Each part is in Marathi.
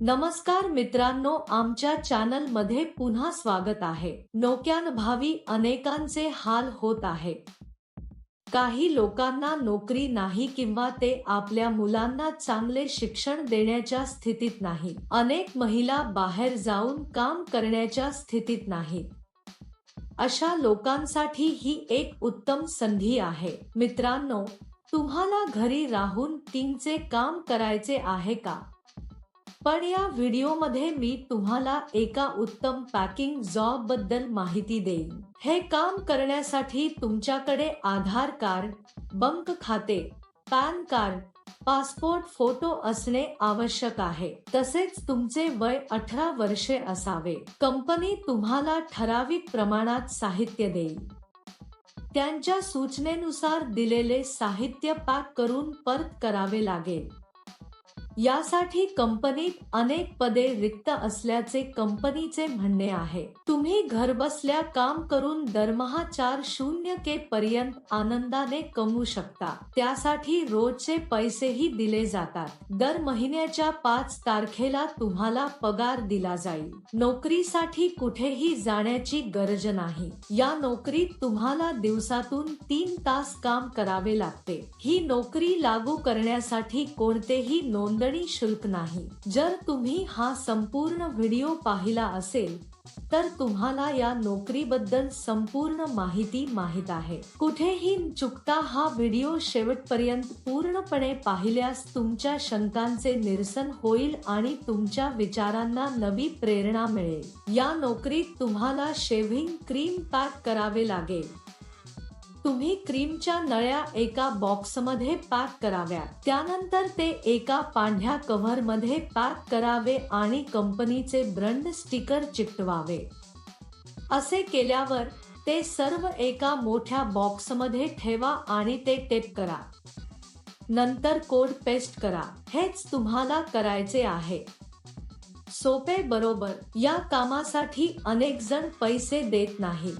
नमस्कार मित्रांनो आमच्या चॅनलमध्ये पुन्हा स्वागत आहे. नोक्यानभावी अनेकांचे हाल होत आहे. काही लोकांना नोकरी नाही किंवा ते आपल्या मुलांना चांगले शिक्षण देण्याच्या स्थितीत नाही. अनेक महिला बाहेर जाऊन काम करण्याच्या स्थितीत नाही. अशा लोकांसाठी ही एक उत्तम संधी आहे. मित्रांनो तुम्हाला घरी राहून टीमचे काम करायचे आहे का? पण या व्हिडिओमध्ये मी तुम्हाला एका उत्तम पॅकिंग जॉबबद्दल माहिती देईन. हे काम करण्यासाठी तुमच्याकडे आधार कार्ड बंक खाते पॅन कार्ड पासपोर्ट फोटो असणे आवश्यक आहे. तसेच तुमचे वय अठरा वर्षे असावे. कंपनी तुम्हाला ठराविक प्रमाणात साहित्य देईल. त्यांच्या सूचनेनुसार दिलेले साहित्य पॅक करून परत करावे लागेल. यासाठी कंपनीत अनेक पदे रिक्त असल्याचे कंपनीचे म्हणणे आहे. तुम्ही घरबसल्या काम करून दरमहा चार शून्य के पर्यंत आनंदाने कमवू शकता. त्यासाठी रोजचे पैसेही दिले जातात. दर महिन्याच्या पाच तारखेला तुम्हाला पगार दिला जाईल. नोकरीसाठी कुठेही जाण्याची गरज नाही. या नोकरीत तुम्हाला दिवसातून तीन तास काम करावे लागते. ही नोकरी लागू करण्यासाठी कोणतेही नोंद नोंदणी शुल्क नाही. जर तुम्ही हा संपूर्ण व्हिडिओ पाहिला असेल तर तुम्हाला या नोकरीबद्दल संपूर्ण माहिती माहीत आहे. कुठेही चुकता हा व्हिडिओ शेवटपर्यंत पूर्णपणे पाहिल्यास तुमच्या शंकांचे निरसन होईल आणि तुमच्या विचारांना नवी प्रेरणा मिळेल. या नोकरीत तुम्हाला शेव्हिंग क्रीम पॅक करावे लागेल. तुम्ही क्रीमच्या नळ्या एका बॉक्समध्ये पॅक कराव्या. त्यानंतर ते एका पांढऱ्या कव्हरमध्ये पॅक करावे आणि कंपनीचे ब्रँड स्टिकर चिकटवावे. असे केल्यावर ते सर्व एका मोठ्या बॉक्समध्ये ठेवा आणि ते टेप करा. नंतर कोड पेस्ट करा. हेच तुम्हाला करायचे आहे. सोपे बरोबर या कामासाठी अनेक जण पैसे देत नाही.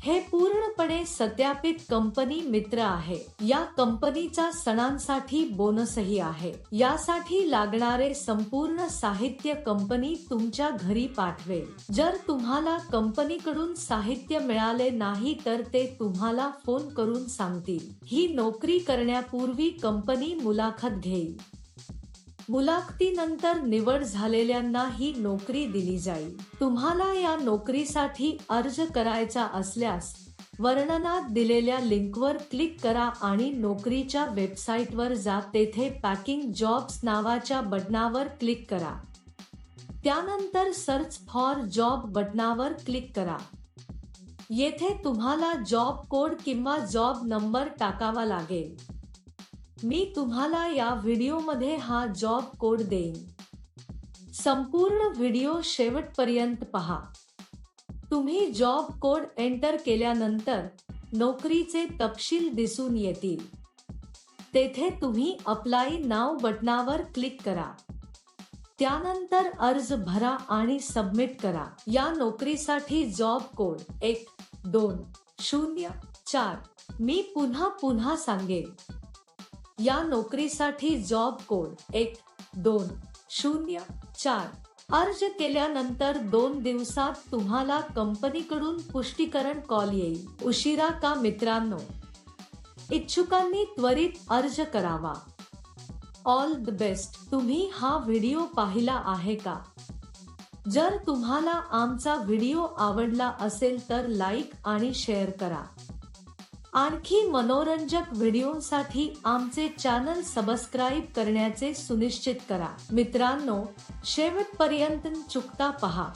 हे पूर्णपणे सत्यापित कंपनी मित्र आहे. या कंपनीचा सणांसाठी बोनसही आहे. यासाठी लागणारे संपूर्ण साहित्य कंपनी तुमच्या घरी पाठवेल. जर तुम्हाला कंपनीकडून साहित्य मिळाले नाही तर ते तुम्हाला फोन करून सांगतील. ही नोकरी करण्यापूर्वी कंपनी मुलाखत घेईल. मुलाखतीनंतर निवड झालेल्यांना ही नोकरी दिली जाईल. तुम्हाला या नोकरीसाठी अर्ज करायचा असल्यास वर्णनात दिलेल्या लिंकवर क्लिक करा आणि नोकरीच्या वेबसाईटवर जा. तेथे पॅकिंग जॉब्स नावाच्या बटनावर क्लिक करा. त्यानंतर सर्च फॉर जॉब बटनावर क्लिक करा. येथे तुम्हाला जॉब कोड किंवा जॉब नंबर टाकावा लागेल. मी तुम्हाला या व्हिडिओमध्ये हा जॉब कोड देईन. संपूर्ण व्हिडिओ शेवटपर्यंत पहा. तुम्ही जॉब कोड एंटर केल्यानंतर नोकरीचे तपशील दिसून येतील. तेथे तुम्ही अप्लाय नाव बटनावर क्लिक करा. त्यानंतर अर्ज भरा आणि सबमिट करा. या नोकरीसाठी जॉब कोड एक दोन शून्य चार. मी पुन्हा पुन्हा सांगेन. या नोकरीसाठी जॉब कोड एक दोन शून्य चार. अर्ज केल्यानंतर दोन दिवसात तुम्हाला कंपनीकडून पुष्टीकरण कॉल येईल. उशिरा का मित्रांनो? इच्छुकांनी त्वरित अर्ज करावा. ऑल द बेस्ट तुम्ही हा व्हिडिओ पाहिला आहे का? जर तुम्हाला आमचा व्हिडिओ आवडला असेल तर लाईक आणि शेअर करा. आणखी मनोरंजक व्हिडिओसाठी आमचे चॅनल सबस्क्राईब करण्याचे सुनिश्चित करा. मित्रांनो शेवटपर्यंत चुकता पहा.